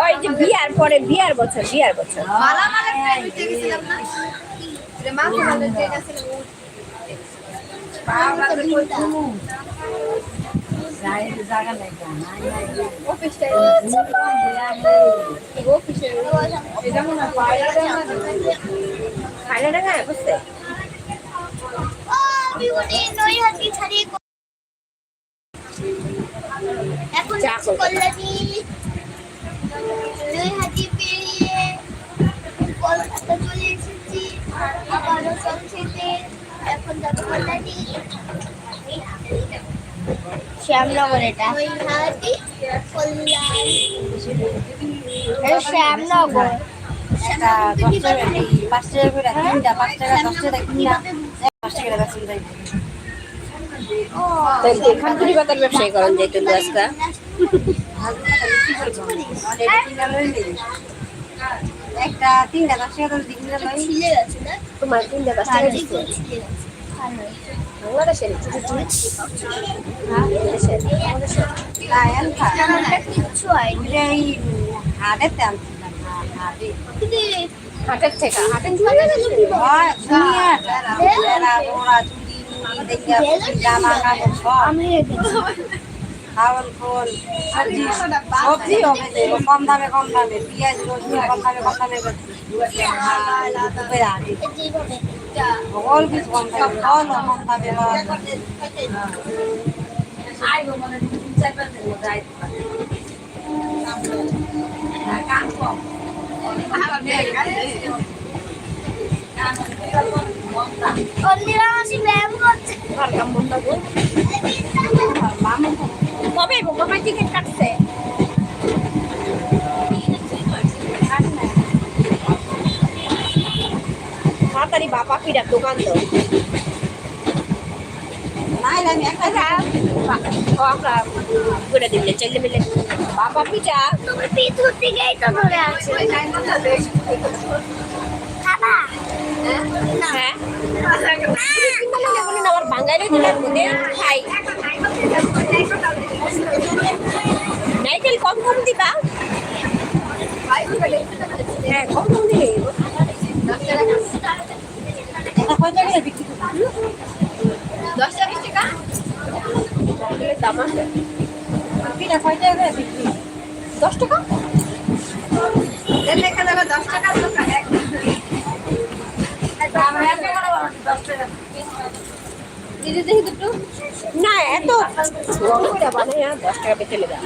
ওই যে বিয়ার পরে বিয়ার বছর বিয়ার বছর মালা মালা আছে খাইলে না খায় বুঝতে এখন। কল্যাণী দুই হাতি পেরিয়ে কলকাতা চলে এসেছি আবারও চলছে। এখন যাব কল্যাণী শ্যামনগর এটা। শ্যামনগর। একটা দশ টাকা পাঁচ টাকা করে তিনটা পাঁচ টাকা দশ টাকা কিনা। পাঁচ টাকা বেতন দেয়। তাহলে খানপুরি পাতার ব্যবসায়ী করেন যেহেতু আজকা একটা তিনটা দশ টাকা দিন না তোমার তিনটা পাঁচ টাকা বাংলাদেশের বাংলাদেশের ওইটা এই হাটেতে আনছিলাম হাটে হাটের থেকে হাটের হয় খাওয়ান ফোন সবজি সবজি হবে কম দামে কম দামে পেঁয়াজ রসুন কম দামে কম দামে সকল কিছু কম কম পাওয়া যায়। অন্যরা আসি ব্যায়াম করছে কবে কবে টিকিট কাটছে তাড়াতাড়ি বাবা ফিরা দোকান তো নাই আমি একটা ও আমরা করে দিলে চলে মিলে বাবা পিঠা তুমি পিঠ করতে গিয়ে তো ধরে আছে খাবা হ্যাঁ আমার বাঙালি দিনের মধ্যে খাই নাইকেল কম কম দিবা হ্যাঁ কম কম দিলে এটা কয় টাকা করে বিক্রি করি। দশটা বিশ টাকা দাম আছে এটা কয় টাকা? করে বিক্রি করি? দশ টাকা দেখা যাবে দশ টাকা। দিদি দুটো। না, এত। দশ টাকা বেচে লেগা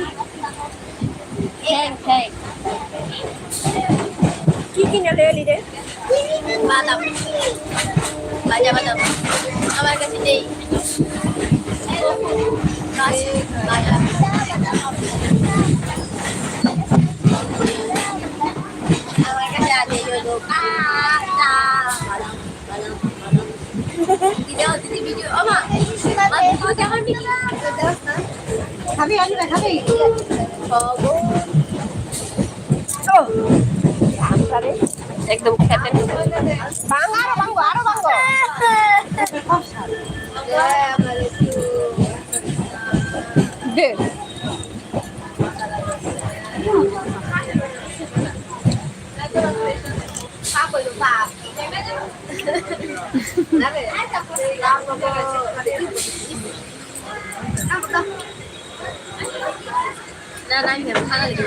হ্যাঁ হ্যাঁ। কি কিনে লেলি রে? বাদাম। ভাজা বাদাম আমার কাছে নেই ভাজা আমার কাছে আছে হলো কাঁচা বাদাম বাদাম বাদাম দিদি দিদি ভিডিও আমা আমার কেমন ভিডিও খাবি আলু না খাবি আমটারে একদম খেতে বাং আরও বাঙ্গো আরও বাঙ্গো দে না না আমি ভালো লেগে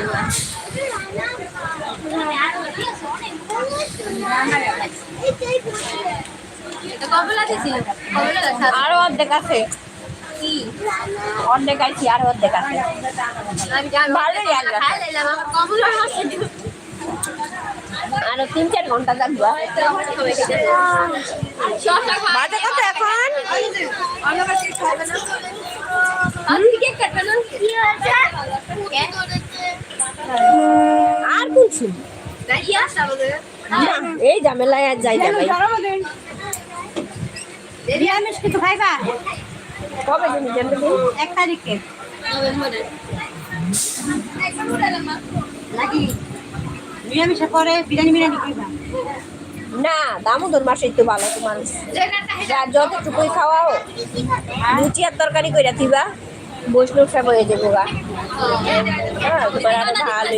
কবে লাগেছিল আরও অর্ধেক আছে। অর্ধেক আইছি আরও অর্ধেক আছে। ভালোই আরও তিন চার ঘণ্টা থাকব বাজে কত এখন? আর কিছু? এই ঝামেলায় আর যাই যাবে নিরামিষ কিছু খাইবা? কবে দিন এক তারিখে। নভেম্বরে নাকি নিরামিষে পরে বিরিয়ানি বিরিয়ানি খাইবা? না দামোদর মাসেই তো ভালো তোমার। যা যতটুকুই খাওয়াও লুচি আর তরকারি কইরা দিবা বৈষ্ণব সাহেব হয়ে যাব গা। হ্যাঁ তোমার আরও ভালো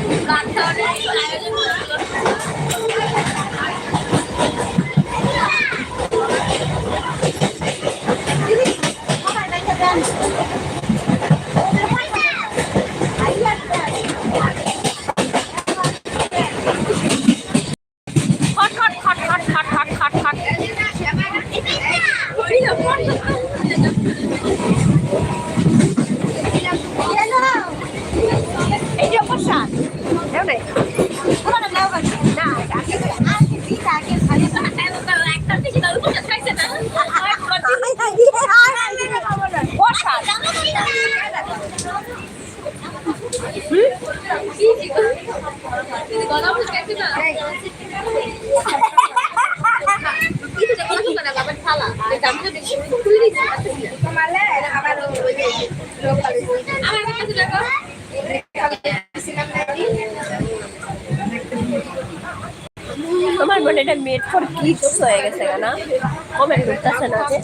নাই Kemarin, apa lo? Lo kalau মনে এটা মেড ফর কিডস হয়ে গেছে না? কমেন্ট করতেছে না যে